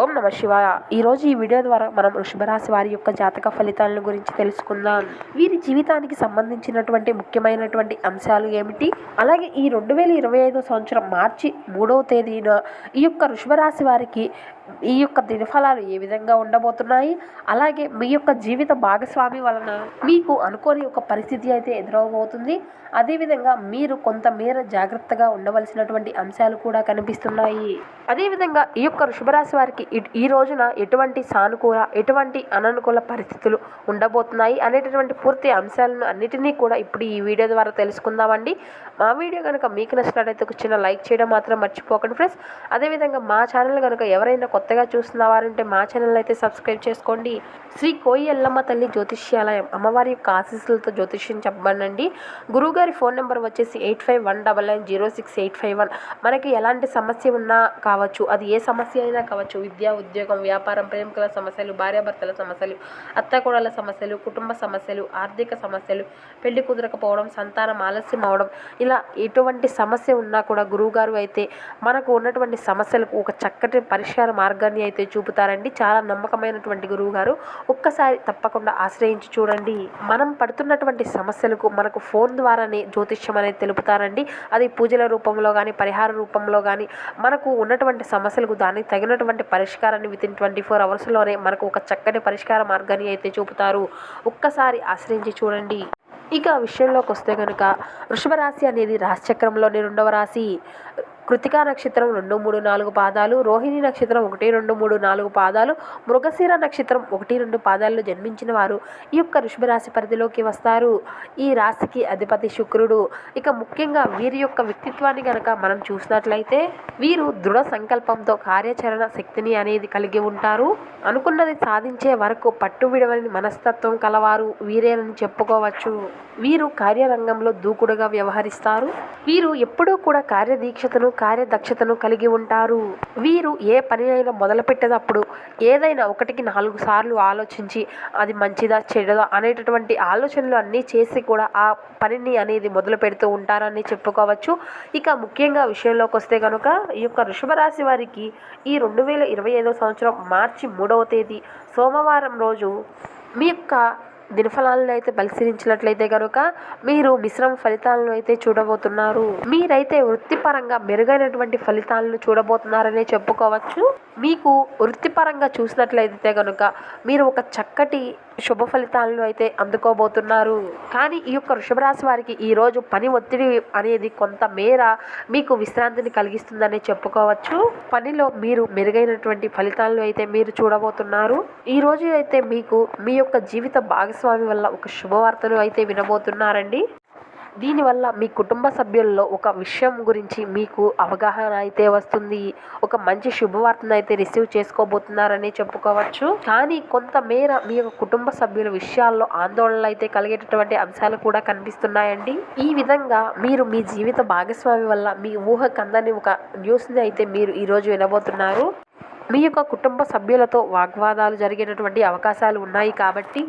ఓం నమ శివాయ. ఈరోజు ఈ వీడియో ద్వారా మనం వృషభరాశి వారి యొక్క జాతక ఫలితాలను గురించి తెలుసుకుందాం. వీరి జీవితానికి సంబంధించినటువంటి ముఖ్యమైనటువంటి అంశాలు ఏమిటి? అలాగే ఈ రెండు వేల ఇరవై ఐదో సంవత్సరం మార్చి మూడవ తేదీన ఈ యొక్క వృషభరాశి వారికి ఈ యొక్క దినఫలాలు ఏ విధంగా ఉండబోతున్నాయి? అలాగే మీ యొక్క జీవిత భాగస్వామి వలన మీకు అనుకోని ఒక పరిస్థితి అయితే ఎదురవబోతుంది. అదేవిధంగా మీరు కొంతమేర జాగ్రత్తగా ఉండవలసినటువంటి అంశాలు కూడా కనిపిస్తున్నాయి. అదేవిధంగా ఈ యొక్క వృషభరాశి వారికి ఈ రోజున ఎటువంటి సానుకూల ఎటువంటి అననుకూల పరిస్థితులు ఉండబోతున్నాయి అనేటటువంటి పూర్తి అంశాలను అన్నిటినీ కూడా ఇప్పుడు ఈ వీడియో ద్వారా తెలుసుకుందామండి. మా వీడియో కనుక మీకు నచ్చినట్లయితే ఒక చిన్న లైక్ చేయడం మాత్రం మర్చిపోకండి ఫ్రెండ్స్. అదేవిధంగా మా ఛానల్ కనుక ఎవరైనా కొత్తగా చూస్తున్న వారంటే మా ఛానల్ అయితే సబ్స్క్రైబ్ చేసుకోండి. శ్రీ కోయి ఎల్లమ్మ తల్లి జ్యోతిష్యాలయం అమ్మవారి యొక్క ఆశీస్సులతో జ్యోతిష్యం చెప్పబడండి గురువుగారి ఫోన్ నెంబర్ వచ్చేసి eight five one double nine zero six eight five one మనకి ఎలాంటి సమస్య ఉన్నా కావచ్చు అది ఏ సమస్య అయినా కావచ్చు విద్య ఉద్యోగం వ్యాపారం ప్రేమికుల సమస్యలు భార్యాభర్తల సమస్యలు అత్తకోడల సమస్యలు కుటుంబ సమస్యలు ఆర్థిక సమస్యలు పెళ్ళి కుదరకపోవడం సంతానం ఆలస్యం అవడం ఇలా ఎటువంటి సమస్య ఉన్నా కూడా గురువుగారు అయితే మనకు ఉన్నటువంటి సమస్యలకు ఒక చక్కటి పరిష్కారం మార్గాన్ని అయితే చూపుతారండి. చాలా నమ్మకమైనటువంటి గురువు గారు. ఒక్కసారి తప్పకుండా ఆశ్రయించి చూడండి. మనం పడుతున్నటువంటి సమస్యలకు మనకు ఫోన్ ద్వారానే జ్యోతిష్యం అనేది తెలుపుతారండి. అది పూజల రూపంలో కానీ పరిహార రూపంలో కానీ మనకు ఉన్నటువంటి సమస్యలకు దానికి తగినటువంటి పరిష్కారాన్ని విత్ ఇన్ ట్వంటీ ఫోర్ అవర్స్లోనే మనకు ఒక చక్కటి పరిష్కార మార్గాన్ని అయితే చూపుతారు. ఒక్కసారి ఆశ్రయించి చూడండి. ఇక విషయంలోకి వస్తే కనుక వృషభ రాశి అనేది రాశిచక్రంలోని రెండవ రాశి. కృతికా నక్షత్రం రెండు మూడు నాలుగు పాదాలు రోహిణి నక్షత్రం ఒకటి రెండు మూడు నాలుగు పాదాలు మృగశిర నక్షత్రం ఒకటి రెండు పాదాల్లో జన్మించిన వారు ఈ యొక్క వృషభ రాశి పరిధిలోకి వస్తారు. ఈ రాశికి అధిపతి శుక్రుడు. ఇక ముఖ్యంగా వీరి యొక్క వ్యక్తిత్వాన్ని కనుక మనం చూసినట్లయితే వీరు దృఢ సంకల్పంతో కార్యాచరణ శక్తిని అనేది కలిగి ఉంటారు. అనుకున్నది సాధించే వరకు పట్టు విడవని మనస్తత్వం కలవారు వీరేనని చెప్పుకోవచ్చు. వీరు కార్యరంగంలో దూకుడుగా వ్యవహరిస్తారు. వీరు ఎప్పుడూ కూడా కార్యదీక్షతను కార్యదక్షతను కలిగి ఉంటారు. వీరు ఏ పని అయినా మొదలుపెట్టేటప్పుడు ఏదైనా ఒకటికి నాలుగు సార్లు ఆలోచించి అది మంచిదా చెడదా అనేటటువంటి ఆలోచనలు అన్నీ చేసి కూడా ఆ పనిని అనేది మొదలు పెడుతూ ఉంటారని చెప్పుకోవచ్చు. ఇక ముఖ్యంగా విషయంలోకి వస్తే కనుక ఈ యొక్క వృషభరాశి వారికి ఈ రెండు వేల ఇరవై ఐదో సంవత్సరం మార్చి మూడవ తేదీ సోమవారం రోజు మీ యొక్క దినఫలాలను అయితే పరిశీలించినట్లయితే కనుక మీరు మిశ్రమ ఫలితాలను అయితే చూడబోతున్నారు. మీరైతే వృత్తిపరంగా మెరుగైనటువంటి ఫలితాలను చూడబోతున్నారనే చెప్పుకోవచ్చు. మీకు వృత్తిపరంగా చూసినట్లయితే కనుక మీరు ఒక చక్కటి శుభ ఫలితాలను అయితే అందుకోబోతున్నారు. కానీ ఈ యొక్క వృషభరాశి వారికి ఈరోజు పని ఒత్తిడి అనేది కొంత మేర మీకు విశ్రాంతిని కలిగిస్తుందని చెప్పుకోవచ్చు. పనిలో మీరు మెరుగైనటువంటి ఫలితాలను అయితే మీరు చూడబోతున్నారు. ఈ రోజు అయితే మీకు మీ యొక్క జీవిత భాగస్వామి వల్ల ఒక శుభవార్తను అయితే వినబోతున్నారండి. దీనివల్ల మీ కుటుంబ సభ్యుల్లో ఒక విషయం గురించి మీకు అవగాహన అయితే వస్తుంది. ఒక మంచి శుభవార్తను అయితే రిసీవ్ చేసుకోబోతున్నారని చెప్పుకోవచ్చు. కానీ కొంతమేర మీ యొక్క కుటుంబ సభ్యుల విషయాల్లో ఆందోళనలు అయితే కలిగేటటువంటి అంశాలు కూడా కనిపిస్తున్నాయండి. ఈ విధంగా మీరు మీ జీవిత భాగస్వామి వల్ల మీ ఊహ కందని ఒక న్యూస్ని అయితే మీరు ఈరోజు వినబోతున్నారు. మీ యొక్క కుటుంబ సభ్యులతో వాగ్వాదాలు జరిగేటటువంటి అవకాశాలు ఉన్నాయి కాబట్టి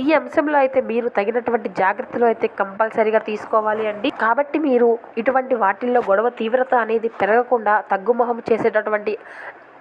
ఈ అంశంలో అయితే మీరు తగినటువంటి జాగ్రత్తలు అయితే కంపల్సరీగా తీసుకోవాలి అండి. కాబట్టి మీరు ఇటువంటి వాటిల్లో గొడవ తీవ్రత అనేది పెరగకుండా తగ్గుముఖం చేసేటటువంటి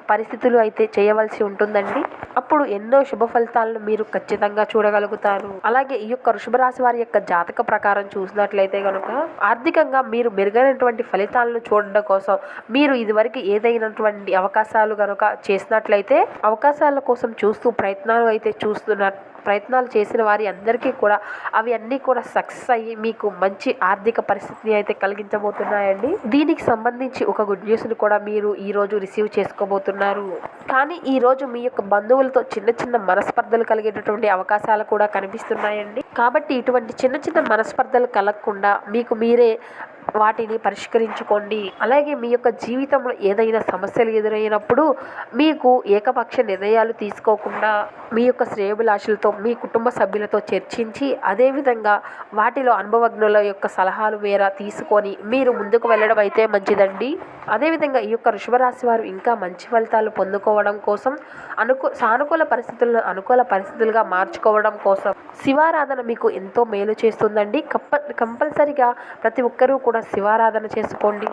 పరిస్థితులు అయితే చేయవలసి ఉంటుందండి. అప్పుడు ఎన్నో శుభ ఫలితాలను మీరు ఖచ్చితంగా చూడగలుగుతారు. అలాగే ఈ యొక్క వృషభ రాశి వారి యొక్క జాతక ప్రకారం చూసినట్లయితే కనుక ఆర్థికంగా మీరు మెరుగైనటువంటి ఫలితాలను చూడడం కోసం మీరు ఇదివరకు ఏదైనటువంటి అవకాశాలు కనుక చేసినట్లయితే అవకాశాల కోసం చూస్తూ ప్రయత్నాలు అయితే చూస్తున్న ప్రయత్నాలు చేసిన వారి అందరికీ కూడా అవి అన్నీ కూడా సక్సెస్ అయ్యి మీకు మంచి ఆర్థిక పరిస్థితిని అయితే కలిగించబోతున్నాయండి. దీనికి సంబంధించి ఒక గుడ్ న్యూస్ని కూడా మీరు ఈరోజు రిసీవ్ చేసుకోబోతున్నారు. కానీ ఈ రోజు మీ యొక్క బంధువులతో చిన్న చిన్న మనస్పర్ధలు కలిగేటటువంటి అవకాశాలు కూడా కనిపిస్తున్నాయండి. కాబట్టి ఇటువంటి చిన్న చిన్న మనస్పర్ధలు కలగకుండా మీకు మీరే వాటిని పరిష్కరించుకోండి. అలాగే మీ యొక్క జీవితంలో ఏదైనా సమస్యలు ఎదురైనప్పుడు మీకు ఏకపక్ష నిర్ణయాలు తీసుకోకుండా మీ యొక్క శ్రేయభిలాషులతో మీ కుటుంబ సభ్యులతో చర్చించి అదేవిధంగా వాటిలో అనుభవజ్ఞుల యొక్క సలహాలు మేర తీసుకొని మీరు ముందుకు వెళ్ళడం అయితే మంచిదండి. అదేవిధంగా ఈ యొక్క వృషభరాశి వారు ఇంకా మంచి ఫలితాలు పొందుకోవడం కోసం అనుకూ సానుకూల పరిస్థితులను అనుకూల పరిస్థితులుగా మార్చుకోవడం కోసం శివారాధన మీకు ఎంతో మేలు చేస్తుందండి. కంప కంపల్సరిగా ప్రతి ఒక్కరూ కూడా శివారాధన చేసుకోండి.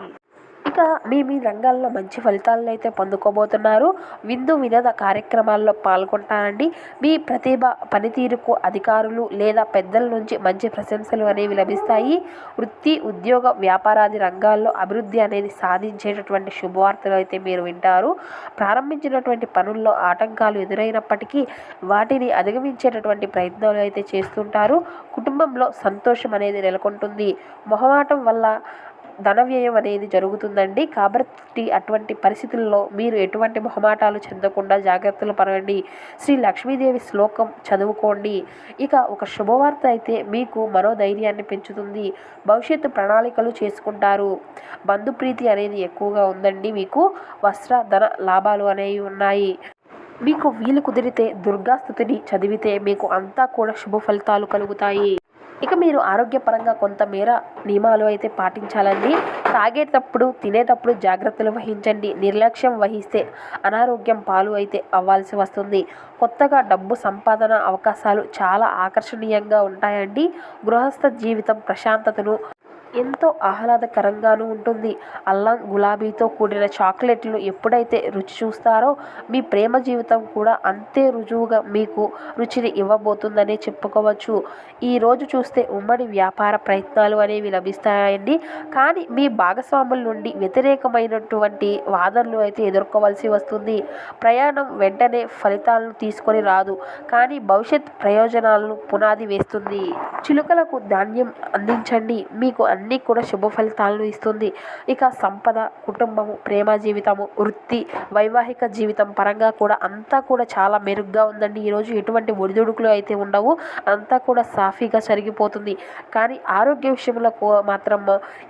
ఇంకా మీ మీ రంగాల్లో మంచి ఫలితాలను అయితే పొందుకోబోతున్నారు. విందు వినోద కార్యక్రమాల్లో పాల్గొంటారండి మీ ప్రతిభ పనితీరుకు అధికారులు లేదా పెద్దల నుంచి మంచి ప్రశంసలు అనేవి లభిస్తాయి. వృత్తి ఉద్యోగ వ్యాపారాది రంగాల్లో అభివృద్ధి అనేది సాధించేటటువంటి శుభవార్తలు అయితే మీరు వింటారు. ప్రారంభించినటువంటి పనుల్లో ఆటంకాలు ఎదురైనప్పటికీ వాటిని అధిగమించేటటువంటి ప్రయత్నాలు అయితే చేస్తుంటారు. కుటుంబంలో సంతోషం అనేది నెలకొంటుంది. మొహమాటం వల్ల ధన వ్యయం అనేది జరుగుతుందండి. కాబట్టి అటువంటి పరిస్థితుల్లో మీరు ఎటువంటి మొహమాటాలు చెందకుండా జాగ్రత్తలు పడండి. శ్రీ లక్ష్మీదేవి శ్లోకం చదువుకోండి. ఇక ఒక శుభవార్త అయితే మీకు మరో ధైర్యాన్ని పెంచుతుంది. భవిష్యత్తు ప్రణాళికలు చేసుకుంటారు. బంధుప్రీతి అనేది ఎక్కువగా ఉందండి మీకు. వస్త్ర ధన లాభాలు అనేవి ఉన్నాయి. మీకు వీలు కుదిరితే దుర్గాస్థుతిని చదివితే మీకు అంతా కూడా శుభ ఫలితాలు కలుగుతాయి. ఇక మీరు ఆరోగ్యపరంగా కొంతమేర నియమాలు అయితే పాటించాలండి. తాగేటప్పుడు తినేటప్పుడు జాగ్రత్తలు వహించండి. నిర్లక్ష్యం వహిస్తే అనారోగ్యం పాలు అయితే అవ్వాల్సి వస్తుంది. కొత్తగా డబ్బు సంపాదన అవకాశాలు చాలా ఆకర్షణీయంగా ఉంటాయండి. గృహస్థ జీవితం ప్రశాంతతను ఎంతో ఆహ్లాదకరంగాను ఉంటుంది. అల్లం గులాబీతో కూడిన చాక్లెట్లు ఎప్పుడైతే రుచి చూస్తారో మీ ప్రేమ జీవితం కూడా అంతే రుజువుగా మీకు రుచిని ఇవ్వబోతుందనే చెప్పుకోవచ్చు. ఈరోజు చూస్తే ఉమ్మడి వ్యాపార ప్రయత్నాలు అనేవి లభిస్తాయండి. కానీ మీ భాగస్వాముల నుండి వ్యతిరేకమైనటువంటి వాదనలు అయితే ఎదుర్కోవాల్సి వస్తుంది. ప్రయాణం వెంటనే ఫలితాలను తీసుకొని రాదు. కానీ భవిష్యత్ ప్రయోజనాలను పునాది వేస్తుంది. చిలుకలకు ధాన్యం అందించండి. మీకు అన్నీ కూడా శుభ ఫలితాలను ఇస్తుంది. ఇక సంపద కుటుంబము ప్రేమ జీవితము వృత్తి వైవాహిక జీవితం పరంగా కూడా అంతా కూడా చాలా మెరుగ్గా ఉందండి. ఈరోజు ఎటువంటి ఒడిదుడుకులు అయితే ఉండవు. అంతా కూడా సాఫీగా జరిగిపోతుంది. కానీ ఆరోగ్య విషయంలో మాత్రం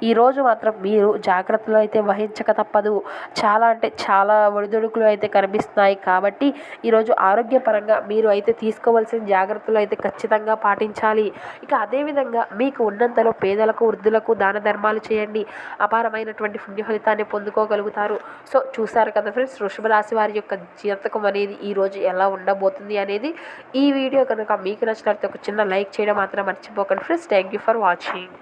ఈరోజు మాత్రం మీరు జాగ్రత్తలు అయితే వహించక తప్పదు. చాలా అంటే చాలా ఒడిదుడుకులు అయితే కనిపిస్తున్నాయి. కాబట్టి ఈరోజు ఆరోగ్యపరంగా మీరు అయితే తీసుకోవాల్సిన జాగ్రత్తలు అయితే ఖచ్చితంగా పాటించాలి. ఇక అదేవిధంగా మీకు ఉన్నంతలో పేదలకు వృద్ధులకు దాన ధర్మాలు చేయండి. అపారమైనటువంటి పుణ్య ఫలితాన్ని పొందుకోగలుగుతారు. సో చూసారు కదా ఫ్రెండ్స్ వృషభ రాశి వారి యొక్క జీవితకం అనేది ఈ రోజు ఎలా ఉండబోతుంది అనేది. ఈ వీడియో కనుక మీకు నచ్చినట్లయితే ఒక చిన్న లైక్ చేయడం మాత్రం మర్చిపోకండి friends. Thank you for watching